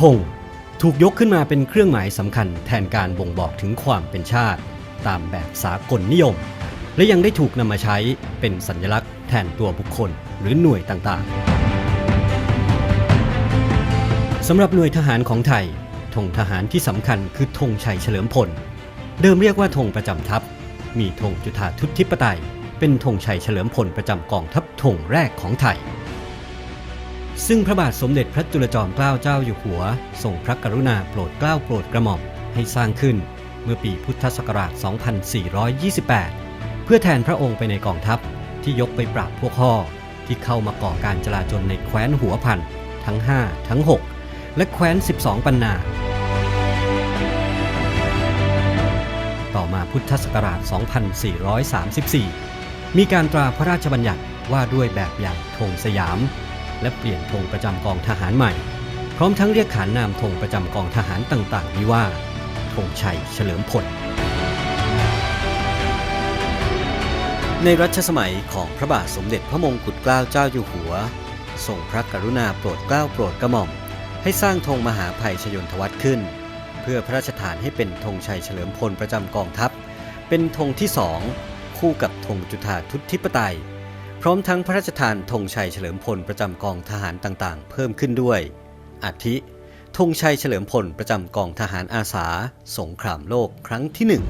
ธง ถูกยกขึ้นมาเป็นเครื่องหมายสำคัญแทนการบ่งบอกถึงความเป็นชาติ ตามแบบสากลนิยม และยังได้ถูกนำมาใช้เป็นสัญลักษณ์แทนตัวบุคคลหรือหน่วยต่างๆสำหรับหน่วยทหารของไทยธงทหารที่สำคัญคือธงชัยเฉลิมพล เดิมเรียกว่าธงประจำทัพ มีธงจุฑาทุตทิปไตย เป็นธงชัยเฉลิมพลประจำกองทัพธงแรกของไทย ซึ่งพระบาทสมเด็จพระจุลจอมเกล้าเจ้าอยู่หัวทรงพระกรุณาโปรดเกล้าโปรดกระหม่อมให้สร้างขึ้น เมื่อปีพุทธศักราช 2428 เพื่อแทนพระองค์ไปในกองทัพที่ยกไปปราบพวกข้อที่เข้ามาก่อการจลาจลในแคว้นหัวพันทั้ง 5 ทั้ง 6 และแคว้น 12 ปันนา ต่อมาพุทธศักราช 2434 มีการตราพระราชบัญญัติว่าด้วยแบบอย่างธงสยาม และเปลี่ยนธงประจำกองทหารใหม่ พร้อมทั้งเรียกขานนามธงประจำกองทหารต่างๆ นี้ว่าธงชัยเฉลิมพล ในรัชสมัยของพระบาทสมเด็จพระมงกุฎเกล้าเจ้าอยู่หัวทรงพระกรุณาโปรดเกล้าโปรดกระหม่อม ให้สร้างธงมหาภัยชยนทวัตขึ้น เพื่อพระราชทานให้เป็นธงชัยเฉลิมพลประจำกองทัพ เป็นธงที่สองคู่กับธงจุฑาทุตทิปไตย พร้อมทั้งพระราชทานธงชัยเฉลิมพลประจำกองทหารต่างๆ เพิ่มขึ้นด้วย อาทิธงชัยเฉลิมพลประจำกองทหารอาสา สงครามโลกครั้งที่หนึ่ง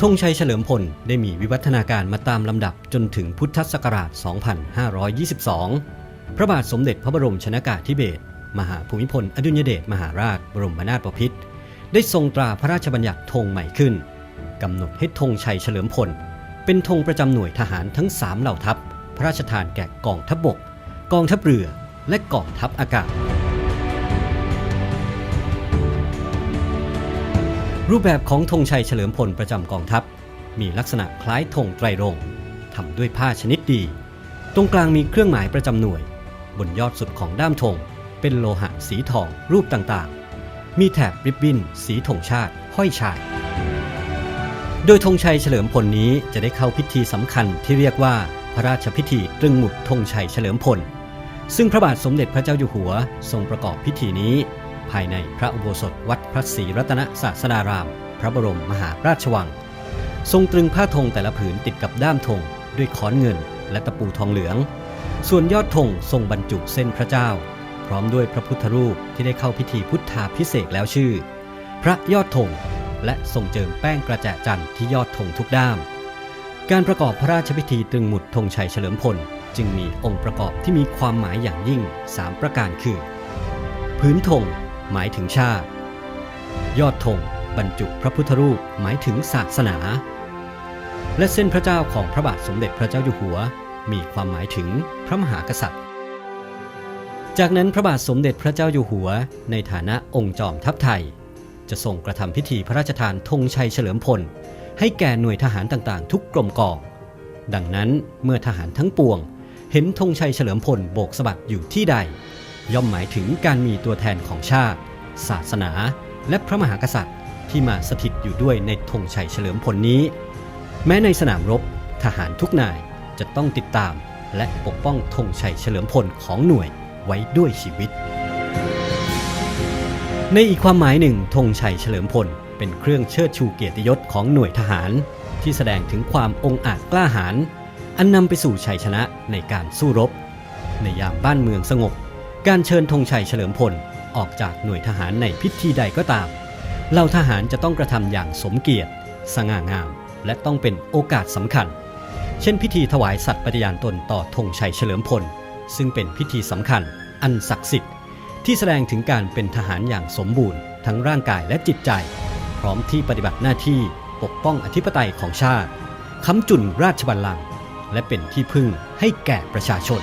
ธงชัยเฉลิมพลได้มีวิวัฒนาการมาตามลำดับจนถึงพุทธศักราช 2522 พระบาทสมเด็จพระบรมชนากาธิเบศรมหาภูมิพล อดุลยเดชมหาราช บรมนาถบพิตรได้ทรงตราพระราชบัญญัติธงใหม่ขึ้นกำหนดให้ธงชัยเฉลิมพล เป็นธงประจำหน่วยทหารทั้ง 3 เหล่าทัพ พระราชทานแก่กองทัพบบก กองทัพเรือ และกองทัพอากาศ รูปแบบของธงชัยเฉลิมพลประจำกองทัพ มีลักษณะคล้ายธงไตรรงค์ทำด้วยผ้าชนิดดี ตรงกลางมีเครื่องหมายประจำหน่วย บนยอดสุดของด้ามธงเป็นโลหะสีทองรูปต่างๆ มีแถบริบบิ้นสีธงชาติห้อยชาย โดยธงชัยเฉลิมพลนี้จะได้เข้าพิธีสำคัญที่เรียกว่าพระราชพิธีตรึงหมุดธงชัยเฉลิมพล ซึ่งพระบาทสมเด็จพระเจ้าอยู่หัวทรงประกอบพิธีนี้ ภายในพระอุโบสถวัดพระศรีรัตนศาสดาราม พระบรมมหาราชวัง ทรงตรึงผ้าธงแต่ละผืนติดกับด้ามธงด้วยค้อนเงินและตะปูทองเหลือง ส่วนยอดธงทรงบรรจุเส้นพระเจ้า พร้อมด้วยพระพุทธรูปที่ได้เข้าพิธีพุทธาพิเศษแล้วชื่อ พระยอดธง และทรงเจิมแป้งกระแจจันทร์ที่ยอดธงทุกด้าม การประกอบพระราชพิธีตรึงหมุดธงชัยเฉลิมพล จึงมีองค์ประกอบที่มีความหมายอย่างยิ่ง 3 ประการคือ พื้นธงหมายถึงชาติ ยอดธงบรรจุพระพุทธรูปหมายถึงศาสนา และเส้นพระเจ้าของพระบาทสมเด็จพระเจ้าอยู่หัว มีความหมายถึงพระมหากษัตริย์ จากนั้นพระบาทสมเด็จพระเจ้าอยู่หัว ในฐานะองค์จอมทัพไทย จะทรงกระทำพิธีพระราชทานธงชัยเฉลิมพล ให้แก่หน่วยทหารต่างๆ ทุกกรมกอง ดังนั้นเมื่อทหารทั้งปวง เห็นธงชัยเฉลิมพลโบกสะบัดอยู่ที่ใด ย่อมหมายถึงการมีตัวแทนของชาติ ศาสนา และพระมหากษัตริย์ ที่มาสถิตอยู่ด้วยในธงชัยเฉลิมพลนี้ แม้ในสนามรบทหารทุกนายจะต้องติดตาม และปกป้องธงชัยเฉลิมพลของหน่วยไว้ด้วยชีวิต ในอีกความหมายหนึ่งธงชัยเฉลิมพล เป็นเครื่องเชิดชูเกียรติยศของหน่วยทหาร ที่แสดงถึงความองอาจกล้าหาญอันนำไปสู่ชัยชนะในการสู้รบ ในยามบ้านเมืองสงบ การเชิญธงชัยเฉลิมพลออกจากหน่วยทหารในพิธีใดก็ตามเหล่าทหารจะต้องกระทำอย่างสมเกียรติ สง่างาม และต้องเป็นโอกาสสำคัญ เช่นพิธีถวายสัตย์ปฏิญาณตนต่อธงชัยเฉลิมพล ซึ่งเป็นพิธีสำคัญ อันศักดิ์สิทธิ์ ที่แสดงถึงการเป็นทหารอย่างสมบูรณ์ ทั้งร่างกายและจิตใจ พร้อมที่ปฏิบัติหน้าที่ปกป้องอธิปไตยของชาติค้ำจุนราชบัลลังก์และเป็นที่พึ่งให้แก่ประชาชน